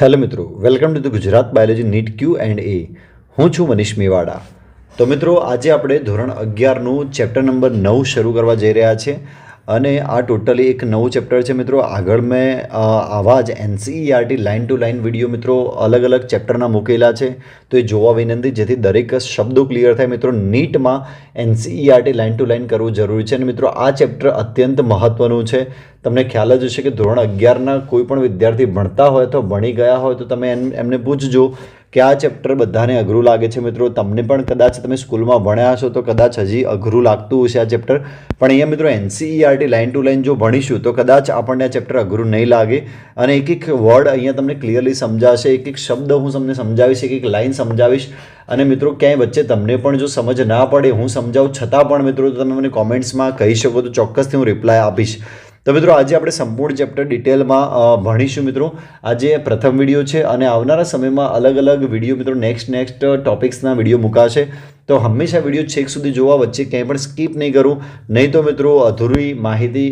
Hello મિત્રો, welcome to the Gujarat biology NEET Q and A. હું છું મનીષ મેવાડા. તો મિત્રો, આજે આપણે ધોરણ અગિયારનું ચેપ્ટર નંબર નવ શરૂ કરવા જઈ રહ્યા છે અને આ ટોટલી એક નવું ચેપ્ટર છે મિત્રો. આગળ મેં આવા જ NCERT line to line video મિત્રો અલગ અલગ ચેપ્ટરના મૂકેલા છે. તો એ જોવા વિનંતી, જેથી દરેક શબ્દો ક્લિયર થાય. મિત્રો, નીટમાં એનસીઈઆરટી લાઇન ટુ લાઇન કરવું જરૂરી છે અને મિત્રો, આ ચેપ્ટર અત્યંત મહત્ત્વનું છે. તમને ખ્યાલ જ હશે કે ધોરણ અગિયારના કોઈ પણ વિદ્યાર્થી ભણતા હોય તો ભણી ગયા હોય તો તમે એમ- એમને પૂછજો કે આ ચેપ્ટર બધાને અઘરું લાગે છે. મિત્રો, તમને પણ કદાચ તમે સ્કૂલમાં ભણ્યા હશો તો કદાચ હજી અઘરું લાગતું હશે આ ચેપ્ટર. પણ અહીંયા મિત્રો એનસીઈઆરટી લાઇન ટુ લાઇન જો ભણીશું તો કદાચ આપણને આ ચેપ્ટર અઘરું નહીં લાગે. અને એક એક વર્ડ અહીંયા તમને ક્લિયરલી સમજાશે. એક એક શબ્દ હું તમને સમજાવીશ, એક એક લાઇન સમજાવીશ. અને મિત્રો, ક્યાંય વચ્ચે તમને પણ જો સમજ ના પડે, હું સમજાવું છતાં પણ મિત્રો તમે મને કોમેન્ટ્સમાં કહી શકો તો ચોક્કસથી હું રિપ્લાય આપીશ. તો મિત્રો આજે આપણે સંપૂર્ણ ચેપ્ટર ડિટેલમાં ભણીશું મિત્રો. આજે પ્રથમ વીડિયો છે અને આવનારા સમયમાં અલગ અલગ વીડિયો મિત્રો નેક્સ્ટ નેક્સ્ટ ટોપિક્સના વીડિયો મુકાશે. તો હંમેશા વીડિયો છેક સુધી જોવા વચ્ચે ક્યાંય પણ સ્કીપ નહીં કરું. નહીં તો મિત્રો અધૂરી માહિતી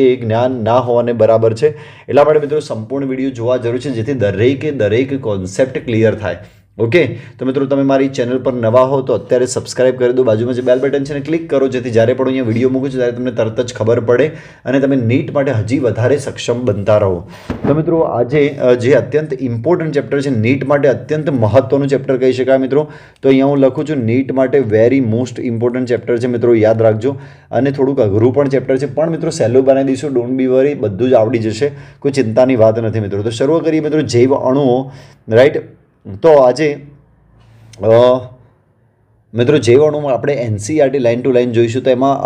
એ જ્ઞાન ના હોવાને બરાબર છે. એટલા માટે મિત્રો સંપૂર્ણ વીડિયો જોવા જરૂર છે જેથી દરેકે દરેક કોન્સેપ્ટ ક્લિયર થાય. ઓકે? તો મિત્રો, તમે મારી ચેનલ પર નવા હો તો અત્યારે સબસ્ક્રાઇબ કરી દો. બાજુમાં જે બેલ બટન છે એને ક્લિક કરો. જેથી જ્યારે પણ અહીંયા વીડિયો મૂકું છું, ત્યારે તમને તરત જ ખબર પડે અને તમે નીટ માટે હજી વધારે સક્ષમ બનતા રહો. તો મિત્રો, આજે જે અત્યંત ઇમ્પોર્ટન્ટ ચેપ્ટર છે નીટ માટે અત્યંત મહત્વનું ચેપ્ટર કહી શકાય મિત્રો. તો અહીંયા હું લખું છું નીટ માટે વેરી મોસ્ટ ઇમ્પોર્ટન્ટ ચેપ્ટર છે મિત્રો, યાદ રાખજો. અને થોડુંક અઘરું પણ ચેપ્ટર છે. પણ મિત્રો સહેલું બનાવી દઈશું. ડોન્ટ બી વરી બધું જ આવડી જશે. કોઈ ચિંતાની વાત નથી મિત્રો. તો શરૂ કરીએ મિત્રો, જૈવ અણુઓ રાઈટ તો આજે મિત્રો મિત્રો જૈવઅણુમાં આપણે એનસીઆરટી લાઇન ટુ લાઇન જોઈશું, તો એમાં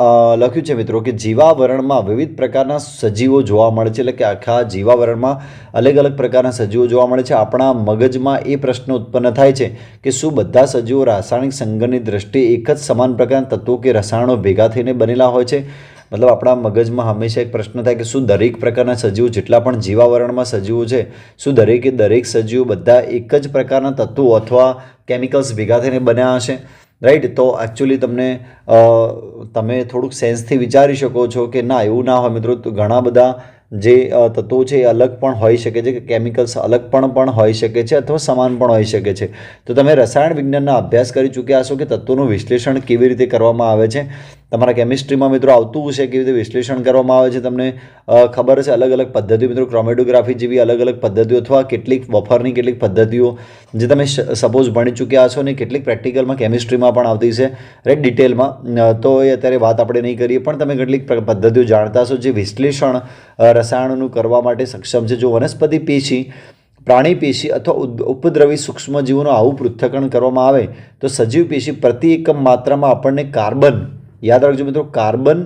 લખ્યું છે મિત્રો કે જીવાવરણમાં વિવિધ પ્રકારના સજીવો જોવા મળે છે. એટલે કે આખા જીવાવરણમાં અલગ અલગ પ્રકારના સજીવો જોવા મળે છે. આપણા મગજમાં એ પ્રશ્ન ઉત્પન્ન થાય છે કે શું બધા સજીવો રાસાયણિક સંગઠનની દ્રષ્ટિએ એક જ સમાન પ્રકારના તત્વો કે રસાયણો ભેગા થઈને બનેલા હોય છે? મતલબ આપણા મગજમાં હંમેશા એક પ્રશ્ન થાય કે શું દરેક પ્રકારના સજીવો જેટલા પણ જીવાવરણમાં સજીવો છે, શું દરેકે દરેક સજીવો બધા એક જ પ્રકારના તત્વો અથવા કેમિકલ્સ ભેગા થઈને બન્યા હશે? રાઈટ તો એકચ્યુઅલી તમને તમે થોડુંક સેન્સથી વિચારી શકો છો કે ના, એવું ના હોય મિત્રો. ઘણા બધા જે તત્વો છે એ અલગ પણ હોઈ શકે છે કે કેમિકલ્સ અલગ પણ પણ હોઈ શકે છે અથવા સમાન પણ હોઈ શકે છે. તો તમે રસાયણ વિજ્ઞાનના અભ્યાસ કરી ચૂક્યા હશો કે તત્વોનું વિશ્લેષણ કેવી રીતે કરવામાં આવે છે? તમારા કેમિસ્ટ્રીમાં મિત્રો આવતું હશે, કેવી રીતે વિશ્લેષણ કરવામાં આવે છે તમને ખબર હશે? અલગ અલગ પદ્ધતિઓ મિત્રો ક્રોમેટોગ્રાફી જેવી અલગ અલગ પદ્ધતિઓ અથવા કેટલીક વફરની કેટલીક પદ્ધતિઓ જે તમે સપોઝ ભણી ચૂક્યા હશો ને કેટલીક પ્રેક્ટિકલમાં કેમિસ્ટ્રીમાં પણ આવતી છે રાઈટ ડિટેલમાં તો એ અત્યારે વાત આપણે નહીં કરીએ, પણ તમે કેટલીક પદ્ધતિઓ જાણતા હશો જે વિશ્લેષણ રસાયણનું કરવા માટે સક્ષમ છે. જો વનસ્પતિ પેશી, પ્રાણી પેશી અથવા ઉપદ્રવી સૂક્ષ્મજીવોનું આવું પૃથ્થકરણ કરવામાં આવે, તો સજીવ પેશી પ્રતિ એકમ માત્રામાં આપણને કાર્બન યાદ રાખજો મિત્રો, કાર્બન,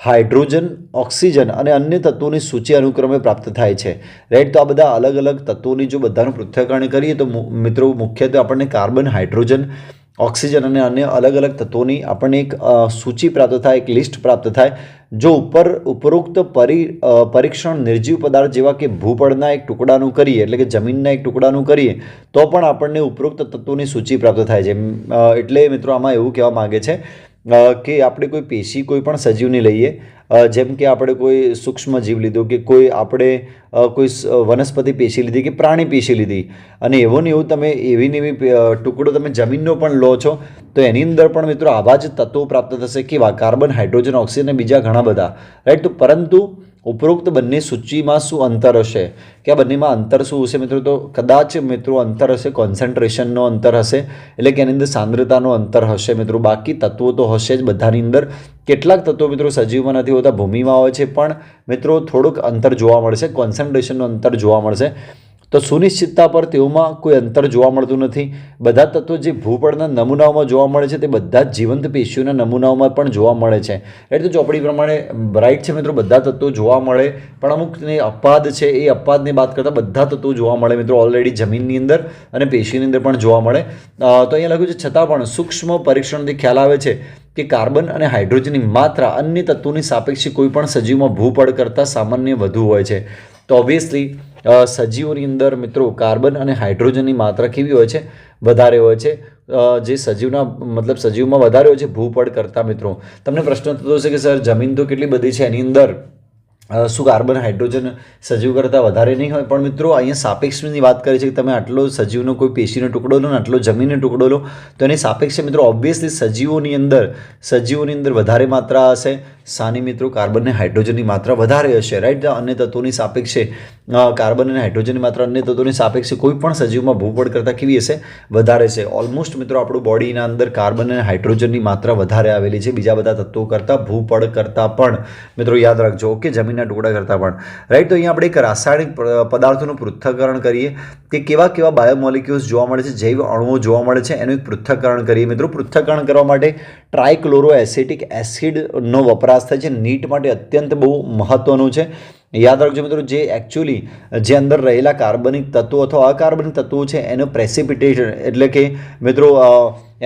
હાઇડ્રોજન, ઓક્સિજન અને અન્ય તત્વોની સૂચિ અનુક્રમે પ્રાપ્ત થાય છે. રાઈટ તો આ બધા અલગ અલગ તત્વોની જો બધાનું પૃથ્થકરણ કરીએ તો મિત્રો, મુખ્યત્વે આપણને કાર્બન, હાઇડ્રોજન, ઓક્સિજન અને અન્ય અલગ અલગ તત્વોની આપણને એક સૂચિ પ્રાપ્ત થાય, એક લિસ્ટ પ્રાપ્ત થાય, જો ઉપર ઉપરોક્ત પરી પરીક્ષણ નિર્જીવ પદાર્થ જેવા કે ભૂપળના એક ટુકડાનું કરીએ, એટલે કે જમીનના એક ટુકડાનું કરીએ, તો પણ આપણને ઉપરોક્ત તત્વોની સૂચિ પ્રાપ્ત થાય છે. એટલે મિત્રો આમાં એવું કહેવા માગે છે કે આપણે કોઈ પેશી કોઈ પણ સજીવની લઈએ જેમ કે આપણે કોઈ સૂક્ષ્મ જીવ લીધો કે કોઈ આપણે કોઈ વનસ્પતિ પેશી લીધી કે પ્રાણી પેશી લીધી. અને એવો ને એવું તમે એવી ને એવી ટુકડો તમે જમીનનો પણ લો છો, તો એની અંદર પણ મિત્રો આવા જ તત્વો પ્રાપ્ત થશે કેવા કાર્બન, હાઇડ્રોજન, ઓક્સિજન બીજા ઘણા બધા. રાઈટ? તો પરંતુ ઉપરોક્ત બંને સૂચિમાં શું અંતર હશે? કે આ બંનેમાં અંતર શું હશે મિત્રો? તો કદાચ મિત્રો અંતર હશે કોન્સન્ટ્રેશનનો અંતર હશે, એટલે કે એની અંદર સાંદ્રતાનો અંતર હશે મિત્રો. બાકી તત્વો તો હશે જ બધાની અંદર. કેટલાક તત્વો મિત્રો સજીવમાં નથી હોતા, ભૂમિમાં હોય છે, પણ મિત્રો થોડુંક અંતર જોવા મળશે કોન્સન્ટ્રેશનનું અંતર જોવા મળશે. તો સુનિશ્ચિતતા પર તેઓમાં કોઈ અંતર જોવા મળતું નથી. બધા તત્વો જે ભૂપળના નમૂનાઓમાં જોવા મળે છે, તે બધા જ જીવંત પેશીઓના નમૂનાઓમાં પણ જોવા મળે છે. એટલે તો ચોપડી પ્રમાણે બ્રાઇટ છે મિત્રો, બધા તત્વો જોવા મળે. પણ અમુકને અપવાદ છે, એ અપવાદની વાત કરતાં બધા તત્વો જોવા મળે મિત્રો. ઓલરેડી જમીનની અંદર અને પેશીની અંદર પણ જોવા મળે. તો અહીંયા લખ્યું છે, છતાં પણ સૂક્ષ્મ પરીક્ષણથી ખ્યાલ આવે છે કે કાર્બન અને હાઇડ્રોજનની માત્રા અન્ય તત્વોની સાપેક્ષે કોઈ પણ સજીવમાં ભૂપળ કરતાં સામાન્ય વધુ હોય છે. તો ઓબ્વિયસલી સજીવોની અંદર મિત્રો કાર્બન અને હાઇડ્રોજનની માત્રા કેવી હોય છે? વધારે હોય છે. જે સજીવના, મતલબ સજીવમાં વધારે હોય છે ભૂપળ કરતાં મિત્રો. તમને પ્રશ્ન થતો હશે કે, સર, જમીન તો કેટલી બધી છે? એની અંદર શું કાર્બન, હાઇડ્રોજન સજીવ કરતાં વધારે નહીં હોય? પણ મિત્રો, અહીંયા સાપેક્ષની વાત કરી છે કે તમે આટલો સજીવનો કોઈ પેશીનો ટુકડો લો ને, આટલો જમીનનો ટુકડો લો, તો એની સાપેક્ષે મિત્રો ઓબ્વિયસલી સજીવોની અંદર સજીવોની અંદર વધારે માત્રા હશે સાની મિત્રો કાર્બન અને હાઇડ્રોજનની માત્રા વધારે હશે રાઈટ અન્ય તત્વોની સાપેક્ષે કાર્બન અને હાઇડ્રોજનની માત્રા અન્ય તત્વોની સાપેક્ષે કોઈ પણ સજીવમાં ભૂપળ કરતાં કેવી હશે? વધારે છે ઓલમોસ્ટ મિત્રો, આપણું બોડીના અંદર કાર્બન અને હાઇડ્રોજનની માત્રા વધારે આવેલી છે. બીજા બધા તત્વો કરતાં, ભૂપળ કરતાં પણ. મિત્રો, યાદ રાખજો ઓકે જમીનના ટુકડા કરતાં પણ. રાઈટ તો અહીંયા આપણે એક રાસાયણિક પદાર્થોનું પૃથ્થકરણ કરીએ કે કેવા કેવા બાયોમોલિક્યુલ્સ જોવા મળે છે, જૈવ અણુઓ જોવા મળે છે, એનું એક પૃથ્થકરણ કરીએ. મિત્રો, પૃથ્થકરણ કરવા માટે ટ્રાયક્લોરો એસિટિક એસિડનો વપરાશ થાય છે. નીટ માટે અત્યંત બહુ મહત્ત્વનું છે. યાદ રાખજો મિત્રો, જે એકચ્યુઅલી જે અંદર રહેલા કાર્બનિક તત્વો અથવા અકાર્બનિક તત્વો છે, એનો પ્રેસિપિટેશન એટલે કે મિત્રો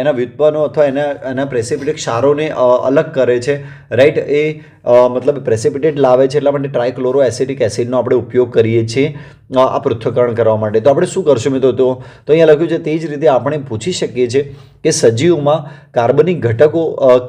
એના વ્યુત્પન્નો અથવા એના એના પ્રેસિપિટેટ ક્ષારોને અલગ કરે છે. રાઈટ એ મતલબ પ્રેસિપિટેટ લાવે છે એટલા માટે ટ્રાયક્લોરો એસિડિક એસિડનો આપણે ઉપયોગ કરીએ છીએ આ પૃથ્થકરણ કરવા માટે. તો આપણે શું કરશું મિત્રો તો? તો અહીંયા લખ્યું છે, તે જ રીતે આપણે પૂછી શકીએ છીએ કે સજીવમાં કાર્બનિક ઘટકો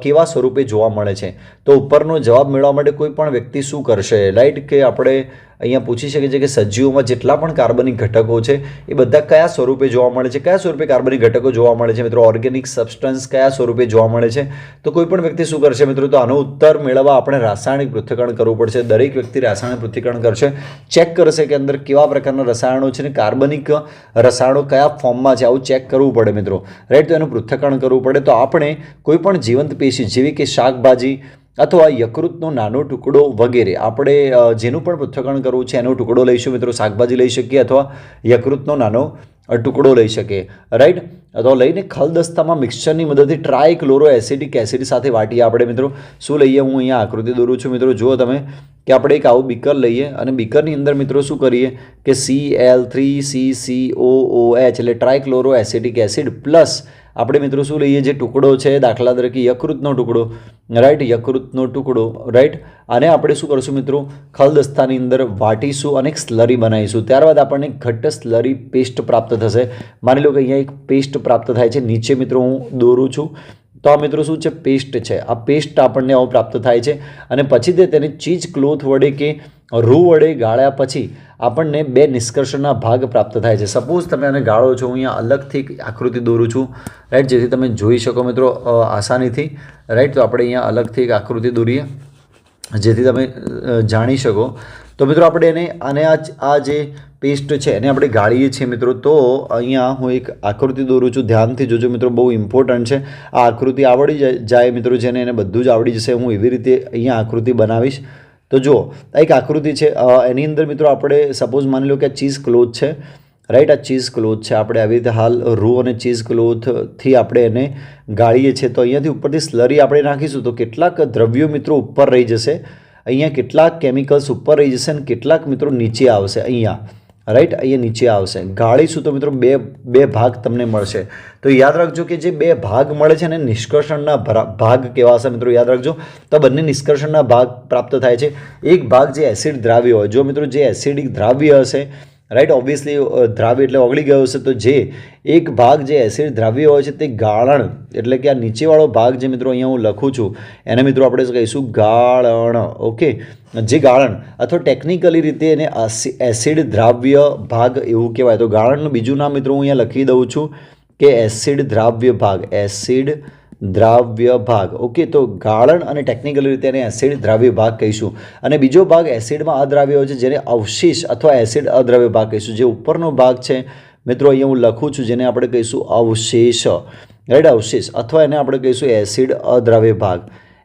કેવા સ્વરૂપે જોવા મળે છે? તો ઉપરનો જવાબ મેળવવા માટે કોઈ પણ વ્યક્તિ શું કરશે? રાઈટ કે આપણે અહીંયા પૂછી શકીએ છીએ કે સજીવોમાં જેટલા પણ કાર્બનિક ઘટકો છે, એ બધા કયા સ્વરૂપે જોવા મળે છે? કયા સ્વરૂપે કાર્બનિક ઘટકો જોવા મળે છે? મિત્રો ઓર્ગેનિક સબસ્ટન્સ કયા સ્વરૂપે જોવા મળે છે? તો કોઈ પણ વ્યક્તિ શું કરશે મિત્રો? તો આનો ઉત્તર મેળવવા આપણે રાસાયણિક પૃથ્થકરણ કરવું પડશે. દરેક વ્યક્તિ રાસાયણિક પૃથ્થકરણ કરશે. ચેક કરશે કે અંદર કેવા પ્રકારના રસાયણો છે ને કાર્બનિક રસાયણો કયા ફોર્મમાં છે? આવું ચેક કરવું પડે મિત્રો. રાઈટ તો એનું પૃથ્થકરણ કરવું પડે. તો આપણે કોઈ પણ જીવંત પેશી, જેવી કે શાકભાજી અથવા યકૃતનો નાનો ટુકડો વગેરે. આપણે જેનું પણ પૃથ્થકરણ કરવું છે, એનો ટુકડો લઈશું મિત્રો? શાકભાજી લઈ શકીએ અથવા યકૃતનો નાનો ટુકડો લઈ શકે રાઈટ અથવા લઈને ખલદસ્તામાં મિક્સચરની મદદથી ટ્રાય ક્લોરો એસિડિક એસિડ સાથે વાટીએ આપણે મિત્રો. શું લઈએ? હું અહીંયા આકૃતિ દોરું છું મિત્રો. જુઓ તમે કે આપણે એક આવું બીકર લઈએ અને બીકરની અંદર મિત્રો શું કરીએ? કે C L three C C O O H એટલે try chloro acidic acid plus આપણે મિત્રો શું લઈએ, જે ટુકડો છે, દાખલા તરીકે યકૃતનો ટુકડો રાઈટ યકૃતનો ટુકડો રાઈટ અને આપણે શું કરશું મિત્રો? ખલદસ્તાની અંદર વાટીશું અને એક સ્લરી બનાવીશું. ત્યારબાદ આપણને ઘટ્ટ સ્લરી પેસ્ટ પ્રાપ્ત થશે. માની લો કે અહીંયા એક પેસ્ટ પ્રાપ્ત થાય છે. નીચે મિત્રો હું દોરું છું. તો આ મિત્રો શું છે? પેસ્ટ છે. આ પેસ્ટ આપણને આવો પ્રાપ્ત થાય છે અને પછી તે તેને ચીજ, ક્લોથ વડે કે રૂ વડે ગાળ્યા પછી આપણને બે નિષ્કર્ષના ભાગ પ્રાપ્ત થાય છે. સપોઝ તમે આને ગાળો છો, હું અહીંયા અલગથી આકૃતિ દોરું છું રાઈટ જેથી તમે જોઈ શકો મિત્રો આસાનીથી રાઈટ તો આપણે અહીંયા અલગથી એક આકૃતિ દોરીએ, જેથી તમે જાણી શકો. તો મિત્રો આપણે એને, આને આ આ જે પેસ્ટ છે એને આપણે ગાળીએ છીએ મિત્રો. તો અહીંયા હું એક આકૃતિ દોરું છું. ધ્યાનથી જોજો મિત્રો, બહુ ઇમ્પોર્ટન્ટ છે. આ આકૃતિ આવડી જાય- મિત્રો, જેને એને બધું જ આવડી જશે. હું એવી રીતે અહીંયા આકૃતિ બનાવીશ. તો જુઓ, આ એક આકૃતિ છે. એની અંદર મિત્રો આપણે સપોઝ માની લો કે આ ચીઝ ક્લોથ છે. રાઈટ આ ચીઝ ક્લોથ છે. આપણે આવી રીતે હાલ રૂ અને ચીઝ ક્લોથથી આપણે એને ગાળીએ છીએ. તો અહીંયાથી ઉપરથી સ્લરી આપણે નાખીશું. તો કેટલાક દ્રવ્યો મિત્રો ઉપર રહી જશે. અહીંયા કેટલાક કેમિકલ્સ ઉપર રહી જશે અને કેટલાક મિત્રો નીચે આવશે. અહીંયા. રાઈટ અહીંયા નીચે આવશે. ગાળીશું તો મિત્રો બે બે ભાગ તમને મળશે. તો યાદ રાખજો કે જે બે ભાગ મળે છે ને નિષ્કર્ષણના ભાગ કેવા હશે મિત્રો યાદ રાખજો. તો બંને નિષ્કર્ષણના ભાગ પ્રાપ્ત થાય છે. એક ભાગ જે એસિડ દ્રાવ્ય હોય, જો મિત્રો જે એસિડિક દ્રાવ્ય હશે રાઈટ ઓબ્વિયસલી દ્રાવ્ય એટલે ઓગળી ગયો હશે તો જે એક ભાગ જે એસિડ દ્રાવ્ય હોય છે તે ગાળણ. એટલે કે આ નીચેવાળો ભાગ જે મિત્રો અહીંયા હું લખું છું, એને મિત્રો આપણે કહીશું? ગાળણ. ઓકે જે ગાળણ. અથવા ટેકનિકલી રીતે એને એસિડ દ્રાવ્ય ભાગ એવું કહેવાય. તો ગાળણનું બીજું નામ મિત્રો હું અહીંયા લખી દઉં છું કે એસિડ દ્રાવ્ય ભાગ. એસિડ દ્રાવ્ય ભાગ. ઓકે તો ગાળણ અને ટેકનિકલ રીતે એને એસિડ દ્રાવ્ય ભાગ કહીશું. અને બીજો ભાગ એસિડમાં અદ્રાવ્ય હોય છે, જેને અવશેષ અથવા એસિડ અદ્રાવ્ય ભાગ કહીશું. જે ઉપરનો ભાગ છે, મિત્રો, અહીંયા હું લખું છું, જેને આપણે કહીશું અવશેષ. રાઈટ અવશેષ. અથવા એને આપણે કહીશું એસિડ અદ્રાવ્ય ભાગ.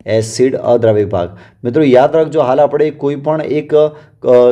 એસિડ અદ્રાવ્ય ભાગ. મિત્રો, યાદ રાખજો, હાલ આપણે કોઈ પણ એક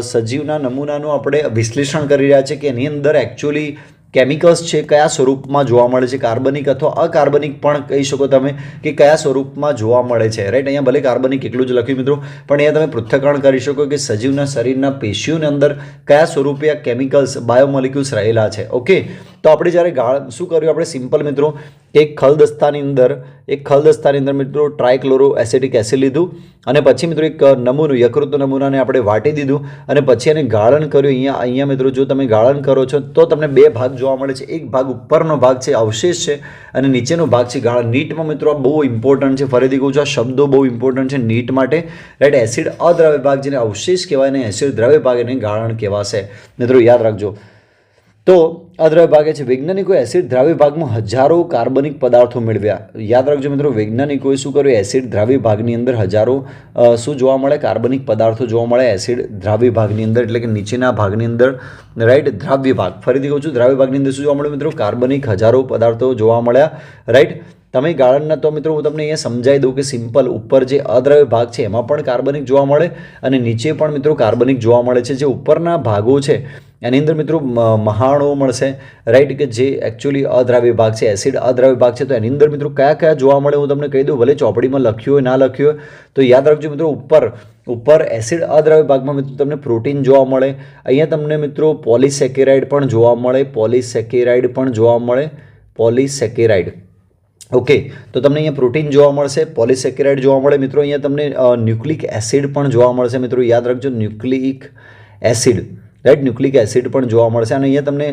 સજીવના નમૂનાનું આપણે વિશ્લેષણ કરી રહ્યા છે કે એની અંદર એકચ્યુઅલી કેમિકલ્સ છે, કયા સ્વરૂપમાં જોવા મળે છે, કાર્બનિક અથવા અકાર્બનિક પણ કહી શકો તમે કે કયા સ્વરૂપમાં જોવા મળે છે. રાઈટ અહીંયા ભલે કાર્બનિક એટલું જ લખ્યું મિત્રો, પણ અહીંયા તમે પૃથ્થકરણ કરી શકો કે સજીવના શરીરના પેશીઓની અંદર કયા સ્વરૂપે આ કેમિકલ્સ, બાયોમોલિક્યુલ્સ રહેલા છે. ઓકે તો આપણે જ્યારે ગાળ, શું કર્યું આપણે? સિમ્પલ મિત્રો, એક ખલદસ્તાની અંદર એક ખલદસ્તાની અંદર મિત્રો ટ્રાયક્લોરો એસિટિક એસિડ લીધું અને પછી મિત્રો એક નમૂનું, યકૃત નમૂનાને આપણે વાટી દીધું અને પછી એને ગાળણ કર્યું. અહીંયા અહીંયા મિત્રો જો તમે ગાળણ કરો છો, તો તમને બે ભાગ જોવા મળે છે. એક ભાગ ઉપરનો ભાગ છે, અવશેષ છે અને નીચેનો ભાગ છે ગાળણ નીટમાં મિત્રો આ બહુ ઇમ્પોર્ટન્ટ છે. ફરીથી કહું છું, આ શબ્દો બહુ ઇમ્પોર્ટન્ટ છે નીટ માટે. રાઈટ એસિડ અદ્રાવ્ય ભાગ જેને અવશેષ કહેવાય અને એસિડ દ્રવ્ય ભાગ એને ગાળણ કહેવાશે. મિત્રો યાદ રાખજો તો અદ્રવ્ય ભાગે છે. વૈજ્ઞાનિકોએ એસિડ દ્રાવ્ય ભાગમાં હજારો કાર્બનિક પદાર્થો મેળવ્યા. યાદ રાખજો મિત્રો, વૈજ્ઞાનિકોએ શું કર્યું? એસિડ દ્રાવ્ય ભાગની અંદર હજારો શું જોવા મળે? કાર્બનિક પદાર્થો જોવા મળે એસિડ દ્રાવ્ય ભાગની અંદર, એટલે કે નીચેના ભાગની અંદર રાઈટ દ્રાવ્ય ભાગ. ફરીથી કહું છું, દ્રાવ્ય ભાગની અંદર શું જોવા મળે મિત્રો? કાર્બનિક હજારો પદાર્થો જોવા મળ્યા રાઈટ તમે ગાળણના તો મિત્રો હું તમને અહીંયા સમજાવી દઉં કે સિમ્પલ ઉપર જે અદ્રવ્ય ભાગ છે એમાં પણ કાર્બનિક જોવા મળે અને નીચે પણ મિત્રો કાર્બનિક જોવા મળે છે, જે ઉપરના ભાગો છે, એની અંદર મિત્રો મ- મહાણુઓ મળશે રાઈટ કે જે એકચ્યુઅલી અદ્રાવ્ય ભાગ છે એસિડ અદ્રાવ્ય ભાગ છે, તો એની અંદર મિત્રો કયા કયા જોવા મળે હું તમને કહી દઉં, ભલે ચોપડીમાં લખ્યું હોય, ના લખ્યું હોય, તો યાદ રાખજો મિત્રો ઉપર ઉપર એસિડ અદ્રાવ્ય ભાગમાં મિત્રો તમને પ્રોટીન જોવા મળે, અહીંયા તમને મિત્રો પોલિસેકેરાઇડ પણ જોવા મળે પોલિસેકેરાઇડ પણ જોવા મળે પોલિસેકેરાઇડ ઓકે તો તમને અહીંયા પ્રોટીન જોવા મળશે, પોલિસેકેરાઇડ જોવા મળે. મિત્રો, અહીંયા તમને ન્યુક્લિક એસિડ પણ જોવા મળશે. મિત્રો, યાદ રાખજો, nucleic acid, right? Nucleic acid પણ જોવા મળશે. અને અહીંયા તમને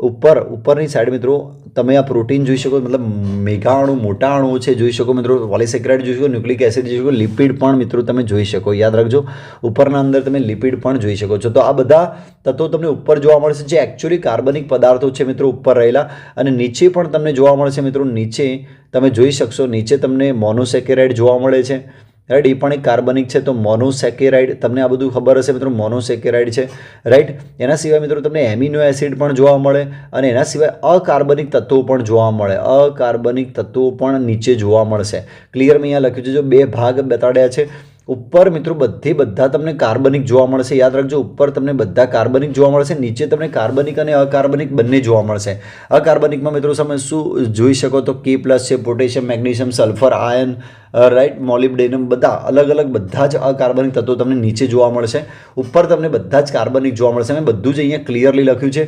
ઉપર, ઉપરની સાઈડ મિત્રો, તમે આ પ્રોટીન જોઈ શકો મતલબ મેગા અણુ, મોટા અણુઓ છે, જોઈ શકો મિત્રો. પોલિસેક્રાઇડ જોઈ શકો ન્યુક્લિક એસિડ જોઈ શકો લિપિડ પણ મિત્રો તમે જોઈ શકો. યાદ રાખજો, ઉપરના અંદર તમે લિપિડ પણ જોઈ શકો છો. તો આ બધા તત્વો તમને ઉપર જોવા મળશે, જે એકચ્યુઅલી કાર્બનિક પદાર્થો છે મિત્રો, ઉપર રહેલા. અને નીચે પણ તમને જોવા મળશે મિત્રો, નીચે તમે જોઈ શકશો. નીચે તમને મોનોસેકેરાઇડ જોવા મળે છે. રાઈટ એ પણ એક કાર્બનિક છે, તો મોનોસેકેરાઇડ તમને આ બધું ખબર હશે મિત્રો મોનોસેકેરાઇડ છે. રાઈટ એના સિવાય મિત્રો તમને એમિનો એસિડ પણ જોવા મળે અને એના સિવાય અકાર્બનિક તત્વો પણ જોવા મળે. અકાર્બનિક તત્વો પણ નીચે જોવા મળશે. ક્લિયર મેં અહીંયા લખ્યું છે, જો બે ભાગ બતાડ્યા છે, ઉપર મિત્રો બધી બધા તમને કાર્બનિક જોવા મળશે. યાદ રાખજો, ઉપર તમને બધા કાર્બનિક જોવા મળશે, નીચે તમને કાર્બનિક અને અકાર્બનિક બંને જોવા મળશે. અકાર્બનિકમાં મિત્રો તમે શું જોઈ શકો? તો કે પ્લસ છે potassium magnesium sulphur ion right molybdenum બધા અલગ અલગ બધા જ અકાર્બનિક તત્વો તમને નીચે જોવા મળશે. ઉપર તમને બધા જ કાર્બનિક જોવા મળશે. મેં બધું જ અહીંયા ક્લિયરલી લખ્યું છે.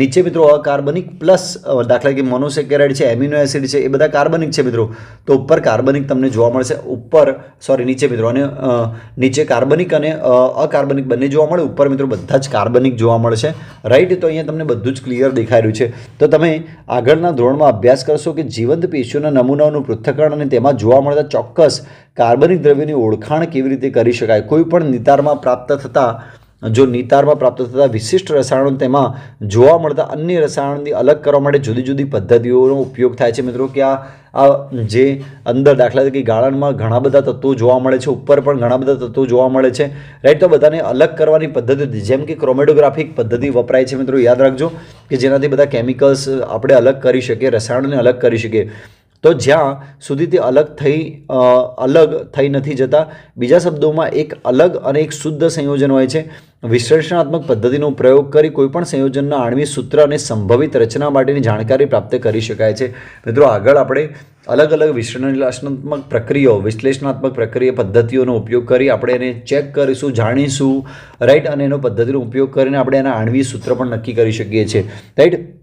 નીચે મિત્રો અકાર્બનિક પ્લસ દાખલા કે મોનોસેકેરાઇડ છે એમિનો એસિડ છે, એ બધા કાર્બનિક છે મિત્રો. તો ઉપર કાર્બનિક તમને જોવા મળશે. ઉપર સોરી નીચે મિત્રો, અને નીચે કાર્બનિક અને અકાર્બનિક બંને જોવા મળે. ઉપર મિત્રો બધા જ કાર્બનિક જોવા મળશે. રાઈટ તો અહીંયા તમને બધું જ ક્લિયર દેખાઈ રહ્યું છે. તો તમે આગળના ધોરણમાં અભ્યાસ કરશો કે જીવંત પેશીઓના નમૂનાઓનું પૃથ્થકરણ અને તેમાં જોવા મળતા ચોક્કસ કાર્બનિક દ્રવ્યની ઓળખાણ કેવી રીતે કરી શકાય? કોઈ પણ નિતારમાં પ્રાપ્ત થતા, જો નિતારમાં પ્રાપ્ત થતા વિશિષ્ટ રસાયણો તેમાં જોવા મળતા અન્ય રસાયણોથી અલગ કરવા માટે જુદી જુદી પદ્ધતિઓનો ઉપયોગ થાય છે. મિત્રો, કે આ આ જે અંદર દાખલા તરીકે ગાળણમાં ઘણા બધા તત્વો જોવા મળે છે, ઉપર પણ ઘણા બધા તત્વો જોવા મળે છે. રાઈટ તો બધાને અલગ કરવાની પદ્ધતિ જેમ કે ક્રોમેટોગ્રાફિક પદ્ધતિ વપરાય છે. મિત્રો, યાદ રાખજો કે જેનાથી બધા કેમિકલ્સ આપણે અલગ કરી શકીએ, રસાયણોને અલગ કરી શકીએ. તો જ્યાં સુધી તે અલગ થઈ અલગ થઈ નથી જતા, બીજા શબ્દોમાં એક અલગ અને એક શુદ્ધ સંયોજન હોય છે. વિશ્લેષણાત્મક પદ્ધતિનો પ્રયોગ કરી કોઈપણ સંયોજનના આણવી સૂત્ર અને સંભવિત રચના માટેની જાણકારી પ્રાપ્ત કરી શકાય છે. મિત્રો, આગળ આપણે અલગ અલગ વિશ્લેષણાત્મક પ્રક્રિયાઓ, વિશ્લેષણાત્મક પ્રક્રિયા પદ્ધતિઓનો ઉપયોગ કરી આપણે એને ચેક કરીશું, જાણીશું. રાઈટ? અને એનો પદ્ધતિનો ઉપયોગ કરીને આપણે એના આણવી સૂત્ર પણ નક્કી કરી શકીએ છીએ. રાઈટ?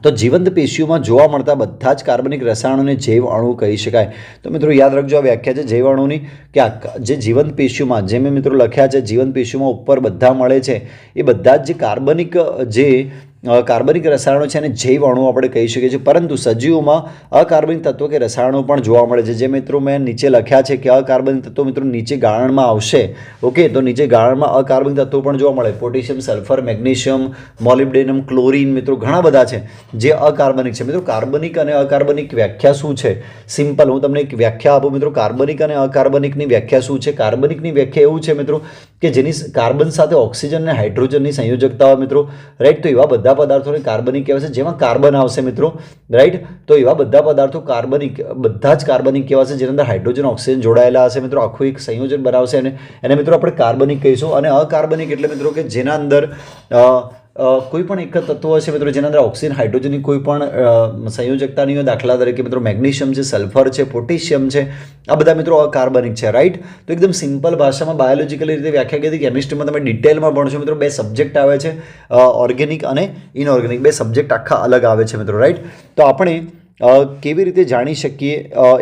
તો જીવંત પેશીઓમાં જોવા મળતા બધા જ કાર્બનિક રસાયણોને જૈવ અણુ કહી શકાય. તો મિત્રો યાદ રાખજો આ વ્યાખ્યા છે જૈવ અણુની કે આ જે જીવંત પેશીઓમાં, જે મેં મિત્રો લખ્યા છે, જીવંત પેશીઓમાં ઉપર બધા મળે છે. એ બધા જ જે કાર્બનિક જે કાર્બનિક રસાયણો છે અને જૈવ અણુ આપણે કહી શકીએ છીએ. પરંતુ સજીવોમાં અકાર્બનિક તત્વો કે રસાયણો પણ જોવા મળે છે. જે મિત્રો મેં નીચે લખ્યા છે કે અકાર્બનિક તત્વો મિત્રો નીચે ગાળણમાં આવશે. ઓકે તો નીચે ગાળણમાં અકાર્બનિક તત્વો પણ જોવા મળે. Potassium, sulphur, magnesium, molybdenum, chlorine મિત્રો ઘણા બધા છે જે અકાર્બનિક છે. મિત્રો, કાર્બનિક અને અકાર્બનિક વ્યાખ્યા શું છે? સિમ્પલ, હું તમને એક વ્યાખ્યા આપું મિત્રો. કાર્બનિક અને અકાર્બનિકની વ્યાખ્યા શું છે? કાર્બનિકની વ્યાખ્યા એવું છે મિત્રો કે જેની કાર્બન સાથે ઓક્સિજન અને હાઇડ્રોજનની સંયોજકતા હોય મિત્રો. રાઈટ તો એવા બધા પદાર્થોને કાર્બનિક કહેવાય છે, જેમાં કાર્બન આવશે મિત્રો રાઈટ તો એવા બધા પદાર્થો કાર્બનિક, બધા જ કાર્બનિક કહેવાશે જેની અંદર હાઇડ્રોજન, ઓક્સિજન જોડાયેલા હશે મિત્રો, આખું એક સંયોજન બનાવશે અને એને મિત્રો આપણે કાર્બનિક કહીશું. અને અકાર્બનિક એટલે મિત્રો કે જેના અંદર કોઈ પણ એક તત્વો હશે મિત્રો જેના અંદર ઓક્સિજન, હાઇડ્રોજનની કોઈ પણ સંયોજકતાની હોય, દાખલા તરીકે મિત્રો મેગ્નેશિયમ છે, સલ્ફર છે, પોટેશિયમ છે, આ બધા મિત્રો કાર્બનિક છે રાઈટ તો એકદમ સિમ્પલ ભાષામાં બાયોલોજીકલી રીતે વ્યાખ્યા કરી કેમિસ્ટ્રીમાં તમે ડિટેલમાં ભણશો મિત્રો, બે સબ્જેક્ટ આવે છે ઓર્ગેનિક અને ઇનઓર્ગેનિક, બે સબ્જેક્ટ આખા અલગ આવે છે મિત્રો રાઈટ તો આપણે કેવી રીતે જાણી શકીએ?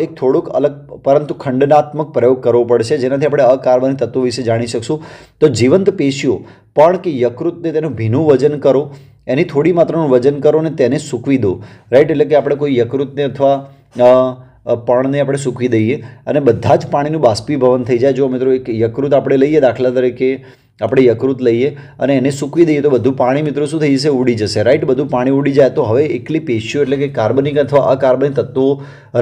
એક થોડુંક અલગ પરંતુ ખંડનાત્મક પ્રયોગ કરવો પડશે, જેનાથી આપણે અકાર્બનિક તત્વો વિશે જાણી શકશું. તો જીવંત પેશીઓ, પણ કે યકૃતને તેનું ભીનું વજન કરો, એની થોડી માત્રાનું વજન કરો અને તેને સૂકવી દો. રાઈટ એટલે કે આપણે કોઈ યકૃતને અથવા પણને આપણે સૂકવી દઈએ અને બધા જ પાણીનું બાષ્પીભવન થઈ જાય. જો મિત્રો એક યકૃત આપણે લઈએ દાખલા તરીકે આપણે યકૃત લઈએ અને એને સૂકવી દઈએ તો બધું પાણી મિત્રો શું થઈ જશે? ઉડી જશે રાઈટ બધું પાણી ઉડી જાય તો હવે એકલી પેશીઓ એટલે કે કાર્બનિક અથવા અકાર્બનિક તત્વો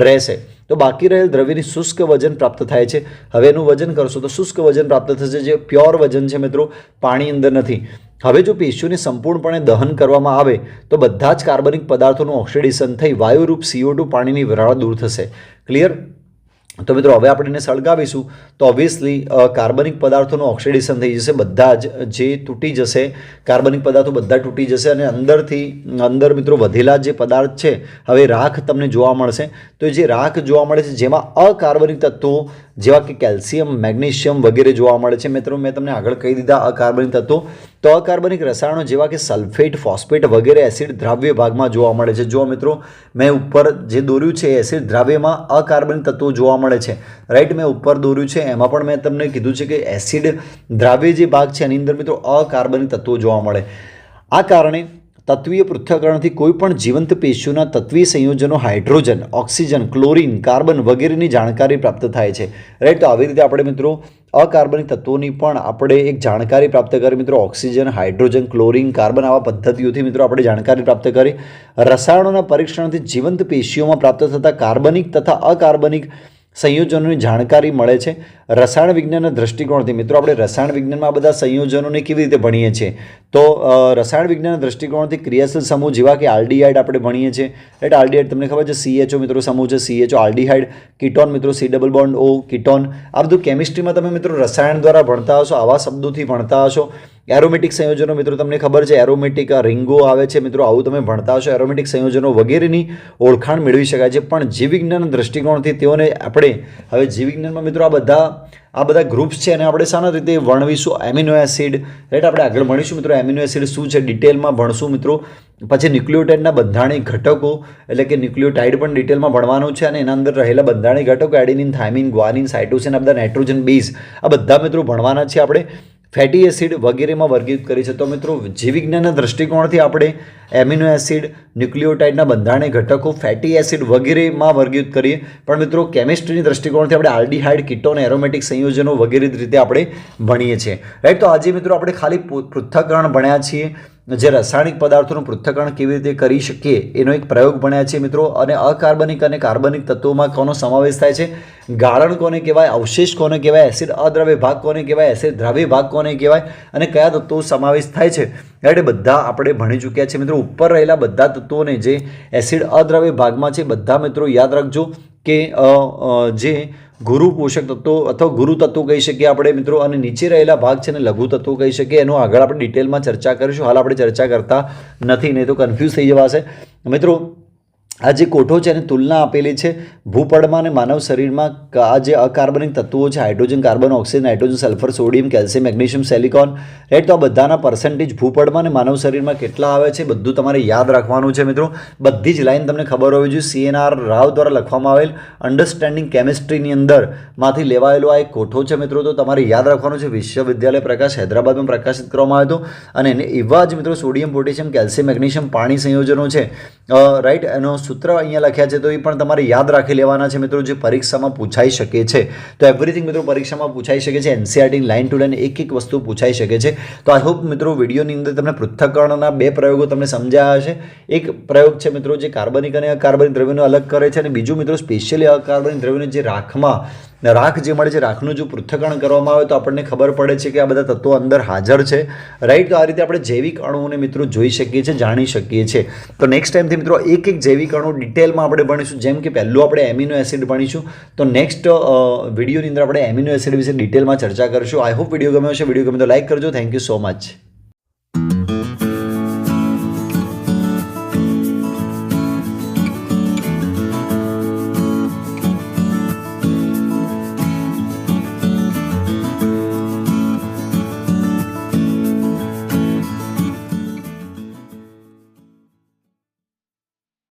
રહેશે. તો બાકી રહેલ દ્રવ્યની શુષ્ક વજન પ્રાપ્ત થાય છે. હવે એનું વજન કરશો તો શુષ્ક વજન પ્રાપ્ત થશે જે પ્યોર વજન છે મિત્રો, પાણી અંદર નથી. હવે જો પેશીઓને સંપૂર્ણપણે દહન કરવામાં આવે તો બધા જ કાર્બનિક પદાર્થોનું ઓક્સિડેશન થઈ વાયુરૂપ સીઓ ટુ પાણીની વરાળ દૂર થશે. ક્લિયર તો મિત્રો, હવે આપણે એને સળગાવીશું. તો ઓબ્વિયસલી કાર્બનિક પદાર્થોનું ઓક્સિડેશન થઈ જશે, બધા જ જે તૂટી જશે, કાર્બનિક પદાર્થો બધા તૂટી જશે અને અંદરથી, અંદર મિત્રો વધેલા જે પદાર્થ છે, હવે રાખ તમને જોવા મળશે. તો જે રાખ જોવા મળે છે, જેમાં અકાર્બનિક તત્વો જેવા કે કેલ્શિયમ, મેગ્નેશિયમ વગેરે જોવા મળે છે. મિત્રો, મેં તમને આગળ કહી દીધા અકાર્બનિક તત્વો. તો અકાર્બનિક રસાયણો જેવા કે સલ્ફેટ, ફોસ્ફેટ વગેરે એસિડ દ્રાવ્ય ભાગમાં જોવા મળે છે. જો મિત્રો, મેં ઉપર જે દોર્યું છે એસિડ દ્રાવ્યમાં અકાર્બનિક તત્વો જોવા મળે છે. રાઈટ મેં ઉપર દોર્યું છે. એમાં પણ મેં તમને કીધું છે કે એસિડ દ્રાવ્ય જે ભાગ છે, એની અંદર મિત્રો અકાર્બનિક તત્વો જોવા મળે. આ કારણે તત્વીય પૃથ્થકરણથી કોઈપણ જીવંત પેશીઓના તત્વીય સંયોજનો, હાઇડ્રોજન, ઓક્સિજન, ક્લોરિન, કાર્બન વગેરેની જાણકારી પ્રાપ્ત થાય છે. રાઈટ તો આવી રીતે આપણે મિત્રો અકાર્બનિક તત્વોની પણ આપણે એક જાણકારી પ્રાપ્ત કરી. મિત્રો, ઓક્સિજન, હાઇડ્રોજન, ક્લોરિન, કાર્બન આવા પદ્ધતિઓથી મિત્રો આપણે જાણકારી પ્રાપ્ત કરી. રસાયણોના પરીક્ષણથી જીવંત પેશીઓમાં પ્રાપ્ત થતા કાર્બનિક તથા અકાર્બનિક સંયોજનોની જાણકારી મળે છે. રસાયણ વિજ્ઞાનના દ્રષ્ટિકોણથી, મિત્રો, આપણે રસાયણ વિજ્ઞાનમાં બધા સંયોજનોને કેવી રીતે ભણીએ છીએ? તો રસાયણ વિજ્ઞાનના દ્રષ્ટિકોણથી ક્રિયાશીલ સમૂહ જેવા કે આલ્ડીહાઇડ આપણે ભણીએ છીએ. રાઈટ આલ્ડીહાઇડ તમને ખબર છે? સીએચઓ મિત્રો સમૂહ છે. સીએચઓ આલ્ડીહાઇડ, કિટોન મિત્રો C double bond O ketone. આ બધું કેમિસ્ટ્રીમાં તમે મિત્રો રસાયણ દ્વારા ભણતા હશો, આવા શબ્દોથી ભણતા હશો. એરોમેટિક સંયોજનો મિત્રો તમને ખબર છે? એરોમેટિક રિંગો આવે છે મિત્રો, આવું તમે ભણતા હશો. એરોમેટિક સંયોજનો વગેરેની ઓળખાણ મેળવી શકાય છે. પણ જીવવિજ્ઞાન દૃષ્ટિકોણથી તેઓને આપણે, હવે જીવવિજ્ઞાનમાં મિત્રો આ બધા આ બધા ગ્રુપ્સ છે અને આપણે શાના રીતે વર્ણવીશું એમિનો એસિડ રાઈટ આપણે આગળ ભણીશું મિત્રો એમિનો એસિડ શું છે? ડિટેલમાં ભણશું મિત્રો. પછી ન્યુક્લિયોટાઇડના બંધારણીય ઘટકો, એટલે કે ન્યુક્લિયોટાઇડ પણ ડિટેલમાં ભણવાનું છે અને એના અંદર રહેલા બંધાણી ઘટકો એડિનિન થાઇમિન ગ્વાનિન સાઇટોસિન આ બધા નાઇટ્રોજન બેઝ આ બધા મિત્રો ભણવાના છે આપણે. ફેટી એસિડ વગેરેમાં વર્ગીકૃત કરી છે. તો મિત્રો, જીવવિજ્ઞાનના દૃષ્ટિકોણથી આપણે એમિનો એસિડ ન્યુક્લિયોટાઇડના બંધારણીય ઘટકો, ફેટી એસિડ વગેરેમાં વર્ગીકૃત કરીએ. પણ મિત્રો, કેમિસ્ટ્રીની દૃષ્ટિકોણથી આપણે આલ્ડીહાઇડ કિટોન એરોમેટિક સંયોજનો વગેરે રીતે આપણે ભણીએ છીએ. રાઈટ, તો આજે મિત્રો આપણે ખાલી પૃથ્થકરણ ભણ્યા છીએ. જે રાસાયણિક પદાર્થોનું પૃથ્થકરણ કેવી રીતે કરી શકીએ, એનો એક પ્રયોગ ભણ્યા છે મિત્રો. અને અકાર્બનિક અને કાર્બનિક તત્વોમાં કોનો સમાવેશ થાય છે? ગાળણ કોને કહેવાય? અવશેષ કોને કહેવાય? એસિડ અદ્રવ્ય ભાગ કોને કહેવાય? એસિડ દ્રવ્ય ભાગ કોને કહેવાય? અને કયા તત્વો સમાવેશ થાય છે? એટલે બધા આપણે ભણી ચૂક્યા છે મિત્રો. ઉપર રહેલા બધા તત્વોને જે એસિડ અદ્રવ્ય ભાગમાં છે, બધા મિત્રો યાદ રાખજો. કે જે ગુરુ પોષક તત્વો અથવા ગુરુ તત્વો કહી શકીએ આપણે મિત્રો, અને નીચે રહેલા ભાગ છે ને લઘુ તત્વો કહી શકીએ, એનો આગળ આપણે ડિટેલમાં ચર્ચા કરીશું. હાલ આપણે ચર્ચા કરતા નથી, નહીં તો કન્ફ્યુઝ થઈ જવાશે. મિત્રો આ જે કોઠો છે એની તુલના આપેલી છે ભૂપડમાં અને માનવ શરીરમાં આ જે અકાર્બનિક તત્વો છે, hydrogen, carbon, oxygen, nitrogen, sulphur, sodium, calcium, magnesium, silicon right તો આ બધાના પર્સન્ટેજ ભૂપડમાં અને માનવ શરીરમાં કેટલા આવે છે બધું તમારે યાદ રાખવાનું છે મિત્રો. બધી જ લાઈન તમને ખબર હોવી જોઈએ. સીએનઆર રાવ દ્વારા લખવામાં આવેલ અન્ડરસ્ટેન્ડિંગ કેમિસ્ટ્રીની અંદરમાંથી લેવાયેલો આ એક કોઠો છે મિત્રો. તો તમારે યાદ રાખવાનું છે, વિશ્વવિદ્યાલય પ્રકાશ હૈદરાબાદમાં પ્રકાશિત કરવામાં આવ્યો હતો. અને એવા જ મિત્રો સોડિયમ, પોટેશિયમ, કેલ્શિયમ, મેગ્નેશિયમ પાણી સંયોજનો છે. રાઈટ એનો સૂત્ર અહીંયા લખ્યા છે, તો એ પણ તમારે યાદ રાખી લેવાના છે મિત્રો, જે પરીક્ષામાં પૂછાઈ શકે છે. તો એવરીથિંગ મિત્રો પરીક્ષામાં પૂછાઈ શકે છે એનસીઆરટી લાઇન ટુ લાઇન એક એક વસ્તુ પૂછાઈ શકે છે. તો આઈ હોપ મિત્રો વિડીયોની અંદર તમને પૃથ્થકરણના બે પ્રયોગો તમને સમજાયા હશે. એક પ્રયોગ છે મિત્રો જે કાર્બનિક અને અકાર્બનિક દ્રવ્યનો અલગ કરે છે અને બીજું મિત્રો સ્પેશિયલી અકાર્બનિક દ્રવ્યનો જે રાખમાં રાખ જે મળે છે, રાખનું જો પૃથ્થકરણ કરવામાં આવે તો આપણને ખબર પડે છે કે આ બધા તત્વો અંદર હાજર છે. રાઈટ તો આ રીતે આપણે જૈવિક અણુઓને મિત્રો જોઈ શકીએ છીએ, જાણી શકીએ છીએ. તો નેક્સ્ટ ટાઈમથી મિત્રો એક એક જૈવિક અણુ ડિટેલમાં આપણે ભણીશું. જેમ કે પહેલું આપણે એમિનો એસિડ ભણીશું. તો નેક્સ્ટ વિડીયોની અંદર આપણે એમિનો એસિડ વિશે ડિટેલમાં ચર્ચા કરીશું. આઈ હોપ વીડિયો ગમ્યો છે વીડિયો ગમે તો લાઈક કરજો. Thank you so much